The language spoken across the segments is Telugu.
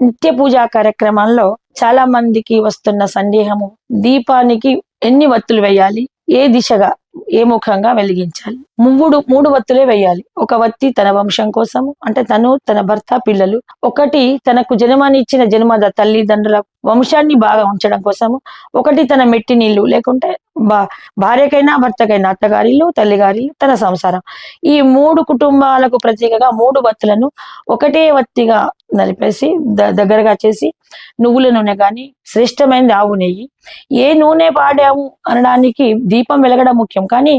నిత్య పూజా కార్యక్రమాల్లో చాలా మందికి వస్తున్న సందేహము దీపానికి ఎన్ని వత్తులు వేయాలి? ఏ దిశగా ఏ ముఖంగా వెలిగించాలి? మూడు మూడు వత్తులే వేయాలి ఒక వత్తి తన వంశం కోసము అంటే తను తన భర్త పిల్లలు. ఒకటి తనకు జన్మనిచ్చిన జన్మద తల్లిదండ్రుల వంశాన్ని బాగా ఉంచడం కోసము. ఒకటి తన మెట్టి నీళ్ళు లేకుంటే బా భార్యకైనా భర్తకైనా అత్తగారిలు తల్లిగారిలు తన సంసారం. ఈ మూడు కుటుంబాలకు ప్రత్యేకగా మూడు వత్తులను ఒకటే వత్తిగా నలిపేసి ద- దగ్గరగా చేసి నువ్వుల నూనె కానీ శ్రేష్టమైనది ఆవు నెయ్యి. ఏ నూనె వాడాము అనడానికి దీపం వెలగడం ముఖ్యం. కానీ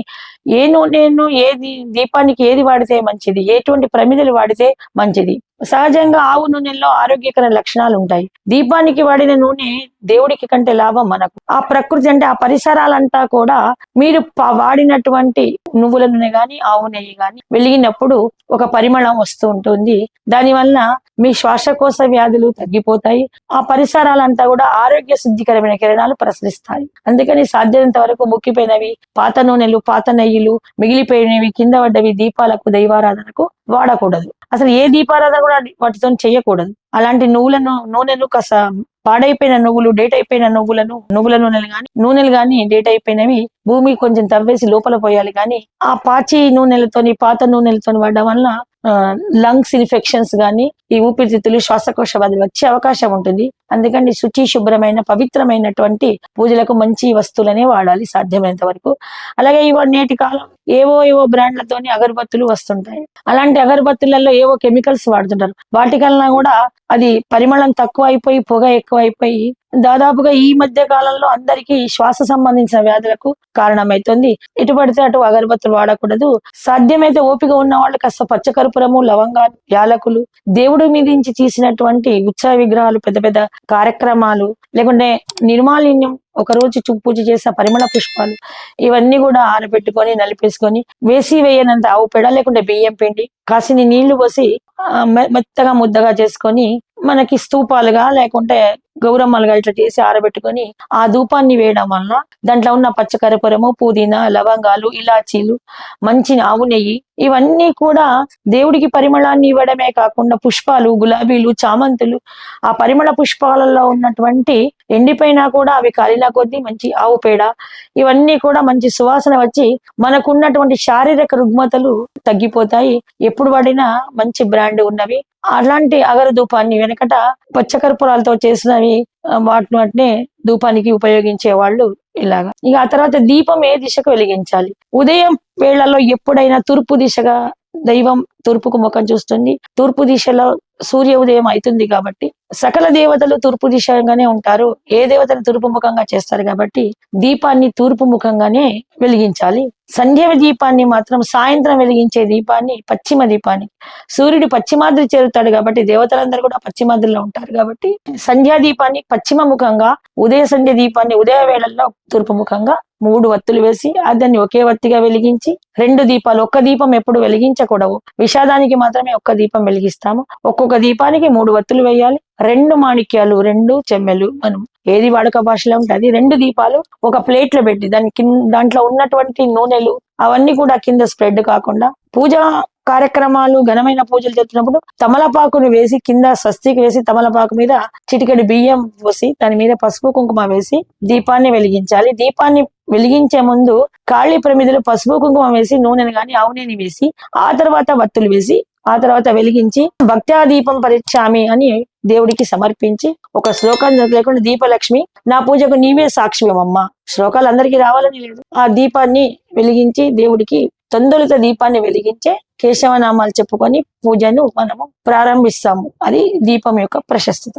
ఏ నూనెను ఏది దీపానికి ఏది వాడితే మంచిది? ఎటువంటి ప్రమిదలు వాడితే మంచిది? సహజంగా ఆవు నూనెలో ఆరోగ్యకర లక్షణాలు ఉంటాయి. దీపానికి వాడిన నూనె దేవుడికి కంటే లాభం మనకు. ఆ ప్రకృతి అంటే ఆ పరిసరాలంతా కూడా మీరు వాడినటువంటి నువ్వుల నూనె గాని ఆవు నెయ్యి గాని వెలిగినప్పుడు ఒక పరిమళం వస్తూ ఉంటుంది. దాని వలన మీ శ్వాసకోశ వ్యాధులు తగ్గిపోతాయి. ఆ పరిసరాలంతా కూడా ఆరోగ్య శుద్ధికరమైన కిరణాలు ప్రసరిస్తాయి. అందుకని సాధ్యమైనంత వరకు ముక్కిపోయినవి పాత నూనెలు పాత నెయ్యిలు మిగిలిపోయినవి కింద పడ్డవి దీపాలకు దైవారాధనకు వాడకూడదు. అసలు ఏ దీపారాధన కూడా వాటితో చేయకూడదు అలాంటి నువ్వులను నూనెలు కాస్త పాడైపోయిన నువ్వులు డేట్ అయిపోయిన నువ్వులను నువ్వుల నూనెలు కానీ నూనెలు కానీ డేట్ అయిపోయినవి భూమి కొంచెం తవ్వేసి లోపల పోయాలి. కానీ ఆ పాచి నూనెలతోని పాత నూనెలతోని వాడడం వలన లంగ్స్ ఇన్ఫెక్షన్స్ కానీ ఈ ఊపిరితిత్తులు శ్వాసకోశ వ్యాధులు వచ్చే అవకాశం ఉంటుంది. అందుకని శుచి శుభ్రమైన పవిత్రమైనటువంటి పూజలకు మంచి వస్తువులనే వాడాలి సాధ్యమైనంత వరకు. అలాగే ఇవాడు నేటి కాలం ఏవో ఏవో బ్రాండ్లతోని అగరబత్తులు వస్తుంటాయి. అలాంటి అగరబత్తులలో ఏవో కెమికల్స్ వాడుతుంటారు. వాటి కన్నా కూడా అది పరిమళం తక్కువ అయిపోయి పొగ ఎక్కువ అయిపోయి దాదాపుగా ఈ మధ్య కాలంలో అందరికీ శ్వాస సంబంధించిన వ్యాధులకు కారణమైతుంది. ఎటు పడితే అటు అగరబత్తులు వాడకూడదు. సాధ్యమైతే ఓపిక ఉన్న వాళ్ళు కాస్త పచ్చకర్పూరము లవంగాలు యాలకులు దేవుడి మీదించి తీసినటువంటి ఉత్సవ విగ్రహాలు పెద్ద పెద్ద కార్యక్రమాలు లేకుంటే నిర్మాలిన్యం ఒక రోజు చూ- పూజ చేసే పరిమళ పుష్పాలు ఇవన్నీ కూడా ఆరబెట్టుకొని నలిపేసుకొని వేసి వేయనంత ఆవు పేడ లేకుంటే బియ్యం పిండి కాసిని నీళ్ళు పోసి ఆ, మెత్తగా ముద్దగా చేసుకొని మనకి స్తూపాలుగా లేకుంటే గౌరమ్మలుగా ఇట్లా చేసి ఆరబెట్టుకొని ఆ ధూపాన్ని వేయడం వలన దాంట్లో ఉన్న పచ్చకరపురము పుదీనా లవంగాలు ఇలాచీలు మంచి ఆవు నెయ్యి ఇవన్నీ కూడా దేవుడికి పరిమళాన్ని ఇవ్వడమే కాకుండా పుష్పాలు గులాబీలు చామంతులు ఆ పరిమళ పుష్పాలలో ఉన్నటువంటి ఎండిపోయినా కూడా అవి కాలిన కొద్దీ మంచి ఆవు పేడ ఇవన్నీ కూడా మంచి సువాసన వచ్చి మనకున్నటువంటి శారీరక రుగ్మతలు తగ్గిపోతాయి. ఎప్పుడు పడినా మంచి బ్రాండ్ ఉన్నవి. అలాంటి అగరు ధూపాన్ని వెనకట పచ్చకర్పూరాలతో చేసినవి వాటిని వాటిని ధూపానికి ఉపయోగించే వాళ్ళు ఇలాగా. ఇక ఆ తర్వాత దీపం ఏ దిశకు వెలిగించాలి? ఉదయం వేళల్లో ఎప్పుడైనా తూర్పు దిశగా దైవం తూర్పుకు ముఖం చూస్తుంది. తూర్పు దిశలో సూర్య ఉదయం అవుతుంది కాబట్టి సకల దేవతలు తూర్పు దిశగానే ఉంటారు. ఏ దేవతను తూర్పు ముఖంగా చేస్తారు కాబట్టి దీపాన్ని తూర్పు ముఖంగానే వెలిగించాలి. సంధ్య దీపాన్ని మాత్రం సాయంత్రం వెలిగించే దీపాన్ని పశ్చిమ దీపాన్ని సూర్యుడు పశ్చిమాద్రి చేరుతాడు కాబట్టి దేవతలందరూ కూడా పశ్చిమాద్రిలో ఉంటారు కాబట్టి సంధ్యా దీపాన్ని పశ్చిమ ముఖంగా ఉదయ సంధ్య దీపాన్ని ఉదయ వేళల్లో తూర్పు ముఖంగా మూడు వత్తులు వేసి దాన్ని ఒకే వత్తిగా వెలిగించి రెండు దీపాలు ఒక్క దీపం ఎప్పుడు వెలిగించకూడదు విషాదానికి మాత్రమే ఒక్క దీపం వెలిగిస్తాము. ఒక్కొక్క దీపానికి మూడు వత్తులు వేయాలి. రెండు మాణిక్యాలు రెండు చెమ్మెలు మనం ఏది వాడుక భాషలో ఉంటుంది రెండు దీపాలు ఒక ప్లేట్లో పెట్టి దాని కింద దాంట్లో ఉన్నటువంటి నూనెలు అవన్నీ కూడా కింద స్ప్రెడ్ కాకుండా పూజ కార్యక్రమాలు ఘనమైన పూజలు చేస్తున్నప్పుడు తమలపాకును వేసి కింద స్వస్తికి వేసి తమలపాకు మీద చిటికెడు బియ్యం పోసి దాని మీద పసుపు కుంకుమ వేసి దీపాన్ని వెలిగించాలి. దీపాన్ని వెలిగించే ముందు కాళీ ప్రమిదలు పసుపు కుంకుమ వేసి నూనెను గాని ఆవునేని వేసి ఆ తర్వాత వత్తులు వేసి ఆ తర్వాత వెలిగించి భక్త్యాదీపం పరిచామి అని దేవుడికి సమర్పించి ఒక శ్లోకం లేకుండా దీపలక్ష్మి నా పూజకు నీవే సాక్ష్యమమ్మ. శ్లోకాలు అందరికీ రావాలని లేదు. ఆ దీపాన్ని వెలిగించి దేవుడికి తొందరత దీపాన్ని వెలిగించే కేశవనామాలు చెప్పుకొని పూజను మనము ప్రారంభిస్తాము. అది దీపం యొక్క ప్రశస్తత.